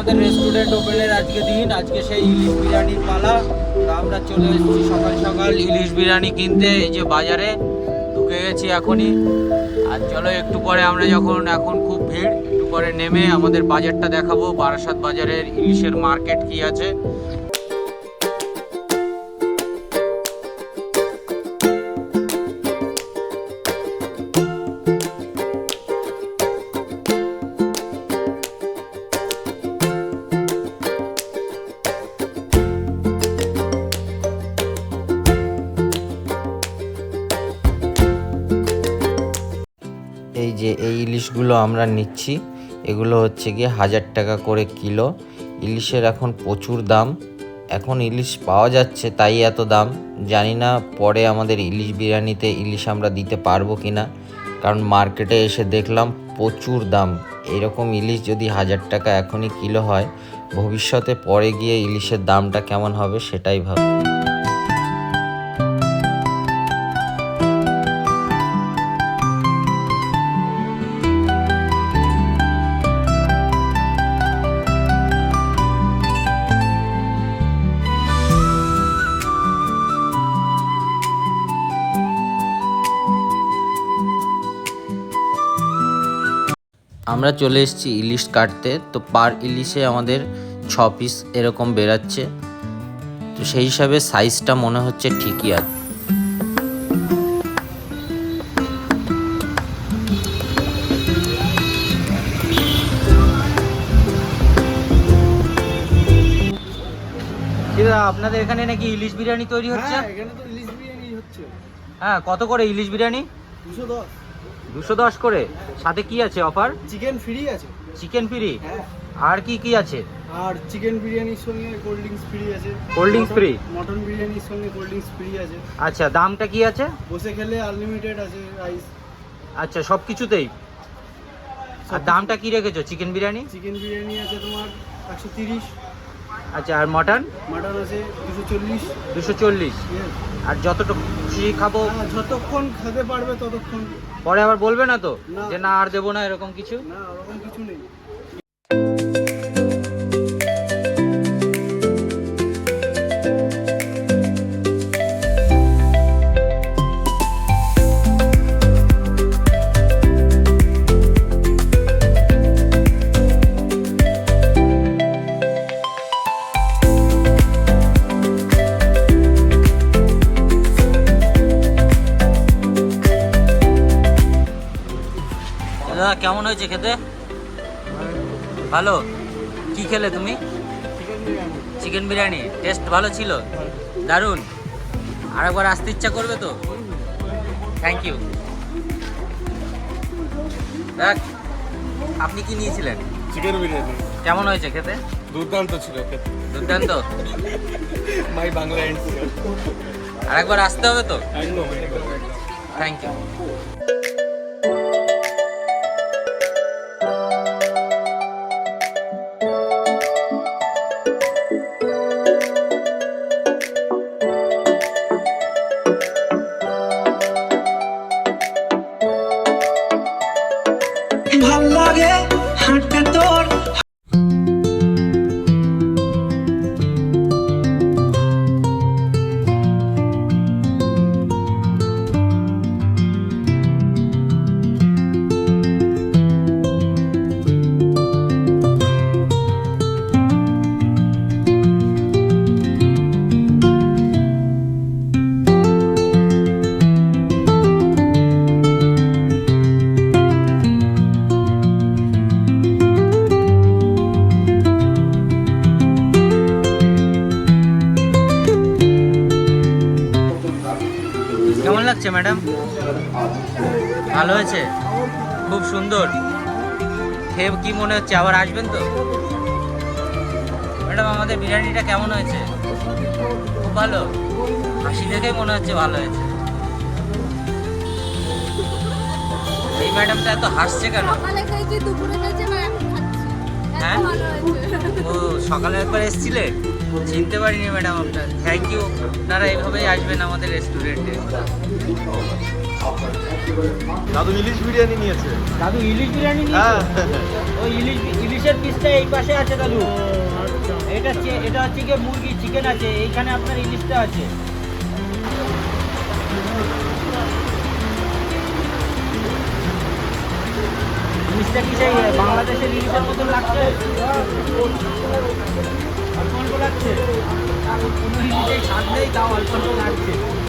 আমাদের রেস্টুরেন্ট ওপেনের আজকে দিন, আজকে সেই ইলিশ বিরিয়ানির পালা। তো আমরা চলে এসেছি সকাল সকাল ইলিশ বিরিয়ানি কিনতে, এই যে বাজারে ঢুকে গেছি এখনই। আর চলো, একটু পরে আমরা যখন এখন খুব ভিড়, একটু পরে নেমে আমাদের বাজারটা দেখাবো, বারাসাত বাজারের ইলিশের মার্কেট কি আছে। যে এই ইলিশগুলো আমরা নিচ্ছি, এগুলো হচ্ছে গিয়ে হাজার টাকা করে কিলো। ইলিশের এখন প্রচুর দাম। এখন ইলিশ পাওয়া যাচ্ছে তাই এত দাম। জানি না পরে আমাদের ইলিশ বিরিয়ানিতে ইলিশ আমরা দিতে পারব কি না কারণ মার্কেটে এসে দেখলাম প্রচুর দাম। এরকম ইলিশ যদি হাজার টাকা এখনই কিলো হয়, ভবিষ্যতে পরে গিয়ে ইলিশের দামটা কেমন হবে সেটাই ভাব আমরা চলে এসেছি ইলিশ কাটতে। তো পার ইলিশে আমাদের ছ পিস এরকম বেরাচ্ছে। তো সেই হিসাবে সাইজটা মনে হচ্ছে ঠিকই আছে আপনাদের এখানে নাকি ইলিশ বিরিয়ানি তৈরি হচ্ছে? হ্যাঁ এখানে তো ইলিশ বিরিয়ানি হচ্ছে। হ্যাঁ কত করে ইলিশ বিরিয়ানি? দুশো দশ। দুশো দশ করে। সাথে কি আছে অফার চিকেন ফ্রি আছে। চিকেন ফ্রি হ্যাঁ। আর কি কি আছে? আর চিকেন বিরিয়ানির সঙ্গে কোল্ড ড্রিঙ্কস ফ্রি আছে। কোল্ড ড্রিঙ্কস ফ্রি মটন বিরিয়ানির সঙ্গে কোল্ড ড্রিঙ্কস ফ্রি আছে। আচ্ছা দামটা কি আছে? বসে খেলে আনলিমিটেড আছে রাইস আচ্ছা সব কিছুতেই? আর দামটা কি রেখেছো চিকেন বিরিয়ানি চিকেন বিরিয়ানি আছে তোমার একশো তিরিশ। আচ্ছা আর মটন মাটন আছে দুশো চল্লিশ। দুশো চল্লিশ। আর যতটুকু খুশি খাব। যতক্ষণ খেতে পারবে ততক্ষণ। পরে আবার বলবে না তো যে না আর দেবো না এরকম কিছু? না ওরকম কিছু নেই। দাদা কেমন হয়েছে খেতে? ভালো। কি খেলে তুমি? চিকেন বিরিয়ানি। টেস্ট ভালো ছিল? দারুণ। আরেকবার আসতে ইচ্ছা করবে তো? থ্যাংক ইউ দেখ আপনি কি নিয়েছিলেন? চিকেন বিরিয়ানি। কেমন হয়েছে খেতে? দুর্দান্ত ছিল খেতে। দুর্দান্ত? মাই বাংলা আরেকবার আসতে হবে তো? একদম থ্যাংক ইউ ভালো লাগছে ম্যাডাম ভালো হয়েছে? খুব সুন্দর। খেয়ে কি মনে হচ্ছে আবার আসবেন তো? ম্যাডাম আমাদের বিরিয়ানিটা কেমন হয়েছে? খুব ভালো? হাসি দেখেই মনে হচ্ছে ভালো হয়েছে। এই ম্যাডামটা এত হাসছে কেন? হ্যাঁ? ও সকালে একবার এসেছিলে? চিনতে পারিনি ম্যাডাম আপনার। থ্যাংক ইউ আপনারা এইভাবেই আসবেন আমাদের রেস্টুরেন্টে দাদু ইলিশ বিরিয়ানি নিয়েছে। দাদু ইলিশ বিরিয়ানি হ্যাঁ। ওই ইলিশ ইলিশ ইলিশের পিসটা এই পাশে আছে দাদু। এটা চে- এটা হচ্ছে কি মুরগি চিকেন আছে। এইখানে আপনার ইলিশটা আছে। ইলিশটা কি সেই বাংলাদেশের ইলিশের মতন লাগছে? অল্প অল্প লাগছে। কোনো ইলিশেই ছাড় নেই তাও অল্প অল্প লাগছে।